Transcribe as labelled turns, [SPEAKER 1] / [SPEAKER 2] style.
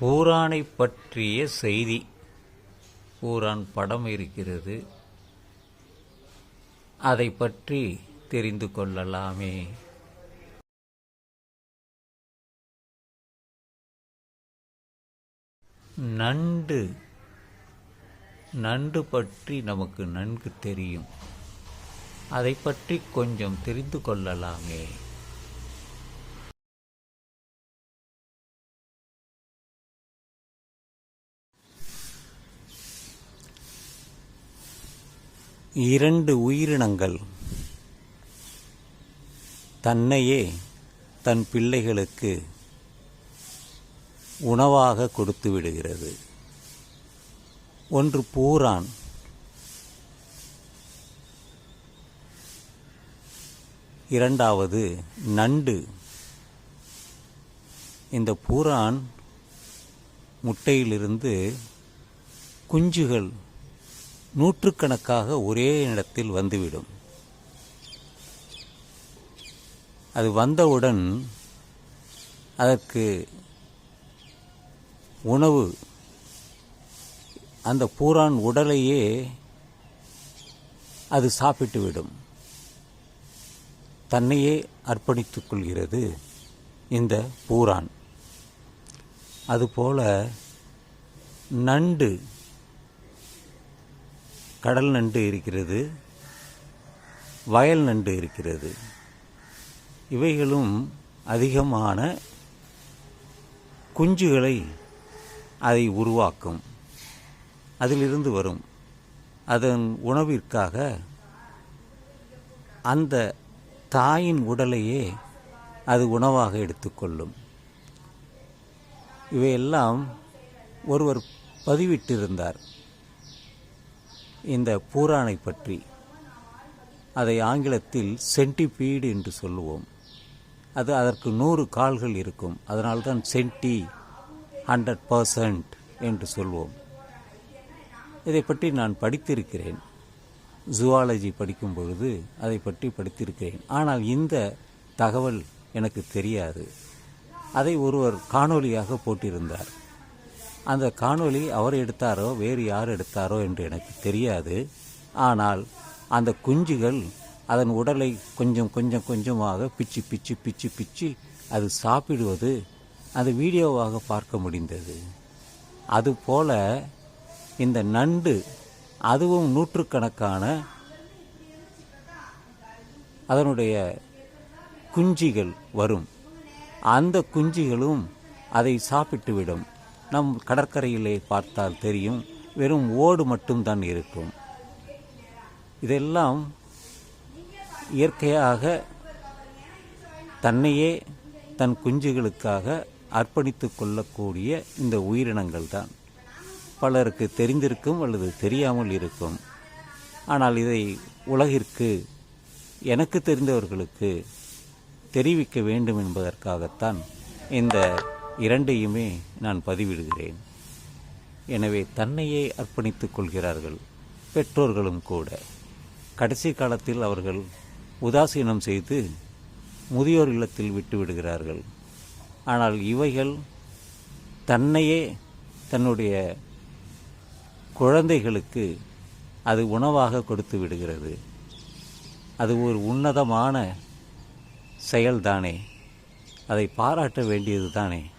[SPEAKER 1] பூரானை பற்றிய செய்தி. பூரான் படம் இருக்கிறது. அதை பற்றி தெரிந்து கொள்ளலாமே. நண்டு. நண்டு பற்றி நமக்கு நன்கு தெரியும். அதை பற்றி கொஞ்சம் தெரிந்து கொள்ளலாமே. இரண்டு உயிரினங்கள். தன்னையே தன் பிள்ளைகளுக்கு உணவாக கொடுத்து விடுகிறது. ஒன்று பூரான். இரண்டாவது நண்டு. இந்த பூரான் முட்டையிலிருந்து குஞ்சுகள் நூற்றுக்கணக்காக ஒரே இடத்தில் வந்துவிடும். அது வந்தவுடன் அதற்கு உணவு அந்த பூரான் உடலையே அது சாப்பிட்டு விடும் தன்னையே அர்ப்பணித்துக் கொள்கிறது இந்த பூரான். அதுபோல நண்டு கடல் நண்டு இருக்கிறது வயல் நண்டு இருக்கிறது. இவைகளும் அதிகமான குஞ்சுகளை அதை உருவாக்கும். அதிலிருந்து வரும். அதன் உணவிற்காக அந்த தாயின் உடலையே அது உணவாக எடுத்துக்கொள்ளும். இவையெல்லாம் ஒருவர் பதிவிட்டிருந்தார். இந்த பூரானை பற்றி அதை ஆங்கிலத்தில் சென்டிபீடு என்று சொல்லுவோம். அது அதற்கு நூறு கால்கள் இருக்கும். அதனால்தான் சென்டி ஹண்ட்ரட் பர்சன்ட் என்று சொல்வோம். இதை பற்றி நான் படித்திருக்கிறேன். ஜுவாலஜி படிக்கும் பொழுது அதை பற்றி படித்திருக்கிறேன். ஆனால் இந்த தகவல் எனக்கு தெரியாது. அதை ஒருவர் காணொலியாக போட்டிருந்தார். அந்த காணொளி அவர் எடுத்தாரோ வேறு யார் எடுத்தாரோ என்று எனக்கு தெரியாது. ஆனால் அந்த குஞ்சுகள் அதன் உடலை கொஞ்சம் கொஞ்சம் கொஞ்சமாக பிச்சு பிச்சு பிச்சு பிச்சு அது சாப்பிடுவது அந்த வீடியோவாக பார்க்க முடிந்தது. அதுபோல இந்த நண்டு அதுவும் நூற்றுக்கணக்கான அதனுடைய குஞ்சிகள் வரும். அந்த குஞ்சுகளும் அதை சாப்பிட்டுவிடும். நம் கடற்கரையிலே பார்த்தால் தெரியும் வெறும் ஓடு மட்டும்தான் இருக்கும். இதெல்லாம் இயற்கையாக தன்னையே தன் குஞ்சுகளுக்காக அர்ப்பணித்து கொள்ளக்கூடிய இந்த உயிரினங்கள் தான். பலருக்கு தெரிந்திருக்கும் அல்லது தெரியாமல் இருக்கும். ஆனால் இதை உலகிற்கு எனக்கு தெரிந்தவர்களுக்கு தெரிவிக்க வேண்டும் என்பதற்காகத்தான் இந்த இரண்டையுமே நான் பதிவிடுகிறேன். எனவே தன்னையே அர்ப்பணித்துக் கொள்கிறார்கள் பெற்றோர்களும் கூட. கடைசி காலத்தில் அவர்கள் உதாசீனம் செய்து முதியோர் இல்லத்தில் விட்டு விடுகிறார்கள். ஆனால் இவைகள் தன்னையே தன்னுடைய குழந்தைகளுக்கு அது உணவாக கொடுத்து விடுகிறது. அது ஒரு உன்னதமான செயல்தானே. அதை பாராட்ட வேண்டியது தானே